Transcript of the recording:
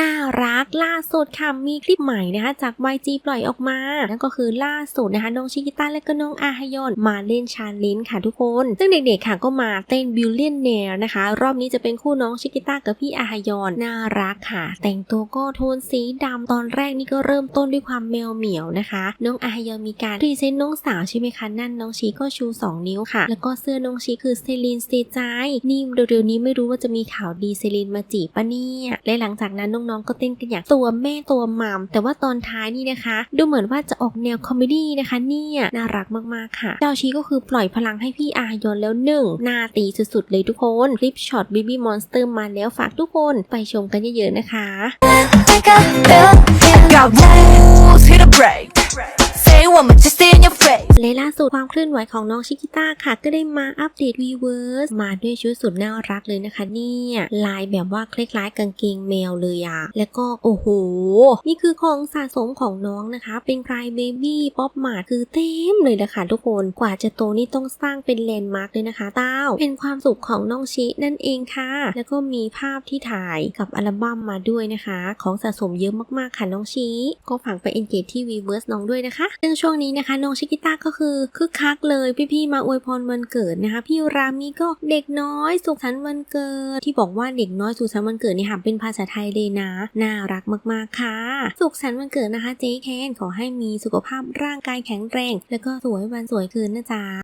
น่ารักล่าสุดค่ะมีคลิปใหม่นะคะจาก YG ปล่อยออกมา นั่นก็คือล่าสุดนะคะน้องชิกิต้าและก็น้องอาฮยอนมาเล่นชาเลนจ์ค่ะทุกคน ซึ่งเด็กๆค่ะก็มาเต้นบิลเลียนเนรนะคะ รอบนี้จะเป็นคู่น้องชิกิต้ากับพี่อาฮยอนน่ารักค่ะ แต่งตัวก็โทนสีดำตอนแรกนี่ก็เริ่มต้นด้วยความแมวเหมียวนะคะ น้องอาฮยอนมีการพรีเซนต์น้องสาวใช่ไหมคะนั่นน้องชีก็ชู 2 นิ้วค่ะ แล้วก็เสื้อน้องชีคือเซรีนสเตจายนี่เร็วๆนี้ไม่รู้ว่าจะมีข่าวดีเซรีนมาจีบปะเนี่ยและหลังจากนั้นน้องๆก็เต้นกันอย่างตัวแม่ตัวมัมแต่ว่าตอนท้ายนี่นะคะ ดูเหมือนว่าจะออกแนวคอมเมดี้นะคะเนี่ยน่ารักมากๆค่ะเจ้าชีก็คือปล่อยพลังให้พี่อายอนแล้วหนึ่งหน้าตีสุดๆเลยทุกคน คลิปช็อตบีบี้มอนสเตอร์มาแล้วฝากทุกคนไปชมกันเยอะๆนะคะ Got rules, hit a break สุดความเคลื่อนไหวของน้องชิกิต้าค่ะ ก็ได้มาอัปเดตวีเวิร์สมาด้วยชุดสุดน่ารักเลยนะคะเนี่ยลายแบบว่าคล้ายๆกางเกงแมวเลยอะแล้วก็โอ้โห นี่คือของสะสมของน้องนะคะ เป็นคลายเบบี้ป๊อปมาคือเต็มเลยนะคะทุกคนกว่าจะโตนี่ต้องสร้างเป็นแลนด์มาร์กเลยนะคะเต้า เป็นความสุขของน้องชินั่นเองค่ะ แล้วก็มีภาพที่ถ่ายกับอัลบั้มมาด้วยนะคะ ของสะสมเยอะมากๆค่ะน้องชิก็ฝากไปเอนเกจที่วีเวิร์สน้องด้วยนะคะซึ่งช่วงนี้นะคะน้องชิกิต้าก็คือคึกคักเลยพี่ๆมาอวยพรวันเกิดนะคะ พี่รามีก็เด็กน้อยสุขสันต์วันเกิด ที่บอกว่าเด็กน้อยสุขสันต์วันเกิดเนี่ยค่ะเป็นภาษาไทยเลยนะน่ารักมากๆค่ะ สุขสันต์วันเกิดนะคะเจ๊แคนขอให้มีสุขภาพร่างกายแข็งแรง แล้วก็สวยวันสวยคืนนะจ๊ะ